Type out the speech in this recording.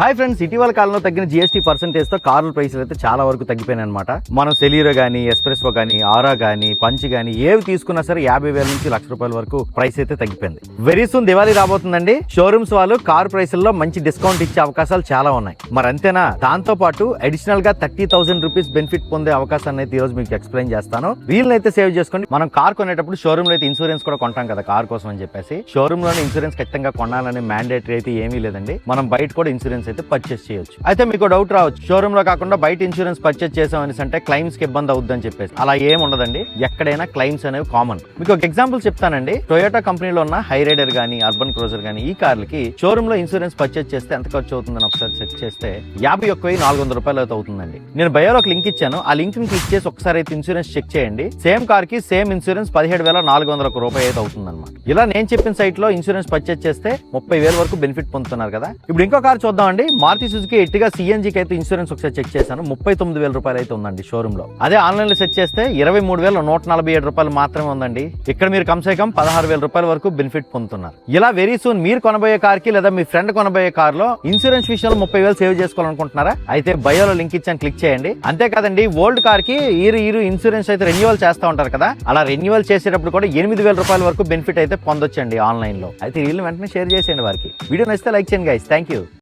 Hi friends ఇటీవల కాలంలో తగ్గిన జిఎస్టీ పర్సెంటేజ్తో కార్ల ప్రైసులు అయితే చాలా వరకు తగ్గిపోయినాయి అనమాట మనం సెలీరో గానీ ఎస్ప్రెస్వో గానీ ఆరా గానీ పంచ్ గానీ ఏవి తీసుకున్నా సరే యాభై వేల నుంచి లక్ష రూపాయల వరకు ప్రైస్ అయితే తగ్గిపోయింది. వెరీ సూన్ దివాళీ రాబోతుందండి. షోరూమ్స్ వాళ్ళు కార్ ప్రైసుల్లో మంచి డిస్కౌంట్ ఇచ్చే అవకాశాలు చాలా ఉన్నాయి. మరి అంతేనా? దాంతో పాటు అడిషనల్గా థర్టీ థౌసండ్ రూపీస్ బెనిఫిట్ పొందే అవకాశాన్ని అయితే ఈ రోజు మీకు ఎక్స్ప్లెయిన్ చేస్తాను. వీళ్ళని అయితే సేవ్ చేసుకోండి. మనం కార్ కొనేటప్పుడు షోరూమ్లో అయితే ఇన్సూరెన్స్ కూడా కొంటాం కదా కార్ కోసం అని చెప్పేసి. షోరూమ్లోనే ఇన్సూరెన్స్ ఖచ్చితంగా కొనాలనే మ్యాండేటరీ అయితే ఏమీ లేదండి. మనం బయట కూడా ఇన్సూరెన్స్ అయితే పర్చేస్ చేయొచ్చు. అయితే మీకు డౌట్ రావచ్చు. షోరూమ్లో కాకుండా బయట ఇన్సూరెన్స్ పర్చేస్ చేసామని అంటే క్లైమ్స్కి ఇబ్బంది అవుద్దని చెప్పేసి. అలా ఏం ఉండదండి. ఎక్కడైనా క్లైమ్స్ అనేవి కామన్ మీకు ఒక ఎగ్జాంపుల్ చెప్తానండి. టొయోటా కంపెనీలో ఉన్న హైరైడర్ గానీ అర్బన్ క్రోజర్ గానీ ఈ కార్లకి షోరూమ్లో ఇన్సూరెన్స్ పర్చేస్ చేస్తే ఎంత ఖర్చు అవుతుందని ఒకసారి చెక్ చేస్తే యాభై ఒక్క వెయ్యి నాలుగు వందల రూపాయలు అయితే అవుతుందండి. నేను బయోలో ఒక లింక్ ఇచ్చాను. ఆ లింక్ని క్లిక్ చేసి ఒకసారి అయితే ఇన్సూరెన్స్ చెక్ చేయండి. సేమ్ కార్కి సేమ్ ఇన్సూరెన్స్ పదిహేడు వేల నాలుగు వందల ఒక రూపాయి అయితే అవుతుందన్నమాట. ఇలా నేను చెప్పిన సైట్లో ఇన్సూరెన్స్ పర్చేస్ చేస్తే ముప్పై వేల వరకు బెనిఫిట్ పొందుతున్నారు కదా. ఇప్పుడు ఇంకో కార్ అండి మారుతి సుజుకి ఎట్టిగా సిఎన్జికి అయితే ఇన్సూరెన్స్ ఒకసారి చెక్ చేశాను. ముప్పై తొమ్మిది వేల రూపాయలు అయితే ఉందండి షోరూమ్లో అదే ఆన్లైన్లో సెట్ చేస్తే ఇరవై మూడు వేల నూట నలభై ఏడు రూపాయలు మాత్రమే ఉందండి. ఇక్కడ మీరు కమ్సే కమ్ పదహారు వేల రూపాయల వరకు బెనిఫిట్ పొందుతున్నారు. ఇలా వెరీ సూన్ మీరు కొనబోయే కార్కి లేదా మీ ఫ్రెండ్ కొనబోయే కార్లో ఇన్సూరెన్స్ విషయంలో ముప్పై వేలు సేవ్ చేసుకోవాలనుకుంటున్నారా? అయితే బయోలో లింక్ ఇచ్చాను క్లిక్ చేయండి. అంతేకాదండి ఓల్డ్ కార్కి ఈరు ఈరు ఇన్సూరెన్స్ అయితే రెన్యువల్ చేస్తూ ఉంటారు కదా అలా రెన్యువల్ చేసేటప్పుడు కూడా ఎనిమిది వేల రూపాయల వరకు బెనిఫిట్ అయితే పొందొచ్చండి ఆన్లైన్లో అయితే వీళ్ళు వెంటనే షేర్ చేసేయండి వారికి. వీడియో నచ్చితే లైక్ చేయండి గైస్ థ్యాంక్ యూ